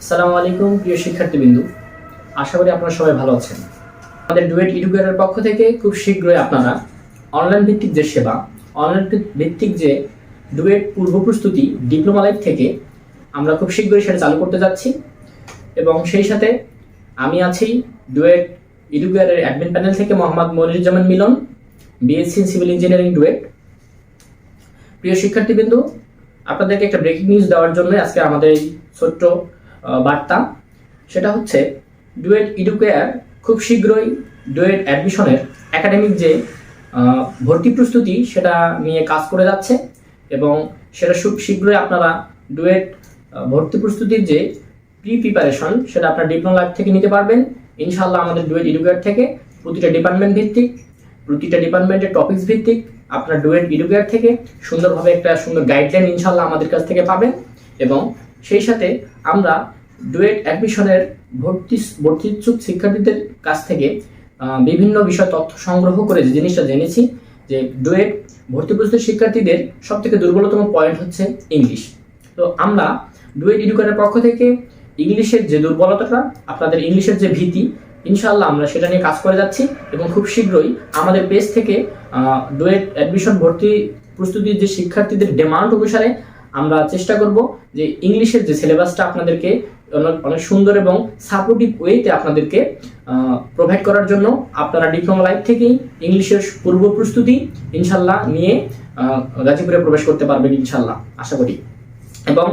আসসালামু আলাইকুম, প্রিয় শিক্ষার্থীবৃন্দু। আশা করি আপনারা সবাই ভালো আছেন। আমাদের ডুয়েট এডুকেটরের পক্ষ থেকে খুব শীঘ্রই আপনারা অনলাইন ভিত্তিক যে সেবা অনলাইন ভিত্তিক যে ডুয়েট পূর্ব প্রস্তুতি, ডিপ্লোমা লাইফ থেকে আমরা খুব শীঘ্রই সেটা চালু করতে যাচ্ছি। এবং সেই সাথে আমি আছি ডুয়েট এডুকেটরের অ্যাডমিন প্যানেল থেকে Mohammad Moniruzzaman Milon BSc civil engineering DUET. প্রিয় শিক্ষার্থীবৃন্দু, আপনাদেরকে একটা ব্রেকিং নিউজ দেওয়ার জন্য আজকে আমাদের এই ছোট্ট বার্তা, সেটা হচ্ছে ডুয়েট ইডুকেয়ার খুব শীঘ্রই ডুয়েট অ্যাডমিশনের একাডেমিক যে ভর্তি প্রস্তুতি, সেটা নিয়ে কাজ করে যাচ্ছে এবং সেটা খুব শীঘ্রই আপনারা ডুয়েট ভর্তি প্রস্তুতির যে প্রি প্রিপারেশন সেটা আপনার ডিপ্লোমা লাইফ থেকে নিতে পারবেন। ইনশাল্লাহ আমাদের ডুয়েট এডুকেয়ার থেকে প্রতিটা ডিপার্টমেন্ট ভিত্তিক, প্রতিটা ডিপার্টমেন্টের টপিকস ভিত্তিক আপনার ডুয়েট এডুকেয়ার থেকে সুন্দরভাবে একটা সুন্দর গাইডলাইন ইনশাল্লাহ আমাদের কাছ থেকে পাবেন এবং সেই সাথে আমরা ডুয়েট অ্যাডমিশনের ভর্তি ভর্তি ইচ্ছুক শিক্ষার্থীদের কাছ থেকে বিভিন্ন বিষয় তথ্য সংগ্রহ করে যে জিনিসটা জেনেছি, যে ডুয়েট ভর্তি প্রস্তুত শিক্ষার্থীদের সব থেকে দুর্বলতম পয়েন্ট হচ্ছে ইংলিশ। তো আমরা ডুয়েট এডুকেটের পক্ষ থেকে ইংলিশের যে দুর্বলতাটা, আপনাদের ইংলিশের যে ভীতি, ইনশাআল্লাহ আমরা সেটা নিয়ে কাজ করে যাচ্ছি এবং খুব শীঘ্রই আমাদের পেজ থেকে ডুয়েট অ্যাডমিশন ভর্তি প্রস্তুতির যে শিক্ষার্থীদের ডিমান্ড অনুসারে আমরা চেষ্টা করব যে ইংলিশের যে সিলেবাসটা আপনাদেরকে অনেক- সুন্দর এবং সাপোর্টিভ ওয়েতে আপনাদেরকে প্রোভাইড করার জন্য আপনারা ডিপ্লোমা লাইফ থেকেই ইংলিশের পূর্ব প্রস্তুতি ইনশাল্লাহ নিয়ে গাজীপুরে প্রবেশ করতে পারবেন ইনশাল্লাহ, আশা করি। এবং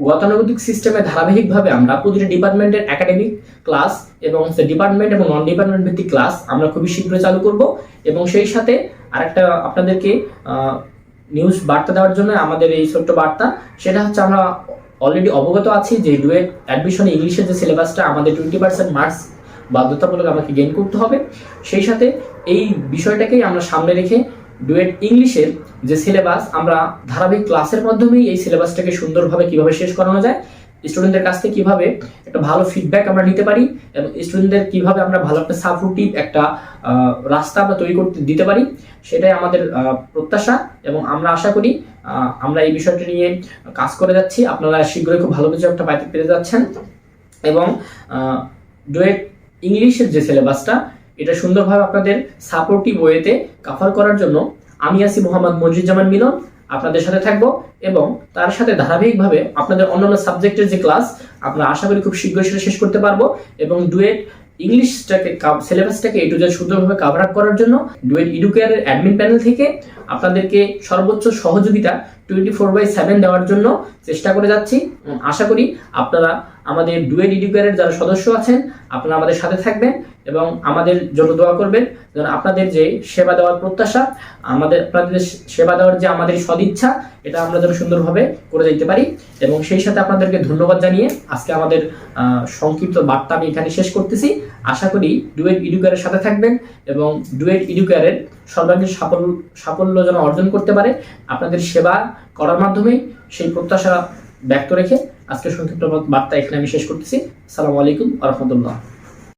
গতানুগতিক সিস্টেমে ধারাবাহিকভাবে আমরা প্রতিটি ডিপার্টমেন্টের একাডেমিক ক্লাস এবং সে ডিপার্টমেন্ট এবং নন ডিপার্টমেন্ট ভিত্তিক ক্লাস আমরা খুবই শীঘ্রই চালু করব এবং সেই সাথে আরেকটা আপনাদেরকে নিউজ বার্তা দেওয়ার জন্য আমাদের এই ছোট্ট বার্তা, সেটা হচ্ছে আমরা অলরেডি অবগত আছি যে ডুয়েট অ্যাডমিশনে ইংলিশের যে সিলেবাসটা আমাদের টোয়েন্টি পার্সেন্ট মার্কস বাধ্যতামূলক আমাকে গেইন করতে হবে। সেই সাথে এই বিষয়টাকেই আমরা সামনে রেখে ডুয়েট ইংলিশের যে সিলেবাস আমরা ধারাবাহিক ক্লাসের মাধ্যমেই এই সিলেবাসটাকে সুন্দরভাবে কীভাবে শেষ করানো যায় স্টুডেন্টদের কাছ থেকে কীভাবে একটা ভালো ফিডব্যাক আমরা নিতে পারি এবং স্টুডেন্টদের কীভাবে আমরা ভালো একটা সাপোর্টিভ একটা রাস্তা আমরা তৈরি করতে, দিতে পারি, সেটাই আমাদের প্রত্যাশা এবং আমরা আশা করি আমরা এই বিষয়টা নিয়ে কাজ করে যাচ্ছি। আপনারা শীঘ্রই খুব ভালো কিছু একটা পাইতে পেরে যাচ্ছেন এবং ডুয়েট ইংলিশের যে সিলেবাসটা এটা সুন্দরভাবে আপনাদের সাপোর্টিভ ওয়েতে কাভার করার জন্য আমি আছি মোহাম্মদ মজিদুজ্জামান মিলন, আপনাদের সাথে থাকব এবং তার সাথে ধারাবাহিকভাবে আপনাদের অন্যান্য সাবজেক্টের যে ক্লাস, আমরা আশা করি খুব শীঘ্রই সেটা শেষ করতে পারব এবং ডুয়েট ইংলিশটাকে সিলেবাসটাকে এটু জেড সুন্দরভাবে কাভার আপ করার জন্য ডুয়েট ইডুকেয়ারের অ্যাডমিন প্যানেল থেকে আপনাদেরকে সর্বোচ্চ সহযোগিতা টোয়েন্টি ফোর বাই সেভেন দেওয়ার জন্য চেষ্টা করে যাচ্ছি। আশা করি আপনারা আমাদের ডুয়েট এডুকেয়ারের যারা সদস্য আছেন, আপনারা আমাদের সাথে থাকবেন এবং আমাদের জন্য দোয়া করবেন যেন আপনাদের যে সেবা দেওয়ার প্রত্যাশা, আমাদের আপনাদের সেবা দেওয়ার যে আমাদের সদিচ্ছা, এটা আমরা যেন সুন্দরভাবে করে যেতে পারি। এবং সেই সাথে আপনাদেরকে ধন্যবাদ জানিয়ে আজকে আমাদের সংক্ষিপ্ত বার্তা আমি এখানে শেষ করতেছি। আশা করি ডুয়েট ইডুকেয়ারের সাথে থাকবেন এবং ডুয়েট ইডুকেয়ারের সর্বাঙ্গীন সাফল্য সাফল্য যেন অর্জন করতে পারে, আপনাদের সেবা করার মাধ্যমেই সেই প্রত্যাশা ব্যক্ত রেখে আজকে সংক্ষিপ্ত বার্তা এখানে আমি শেষ করতেছি। সালামু আলাইকুম আ রহমতুল্লাহ।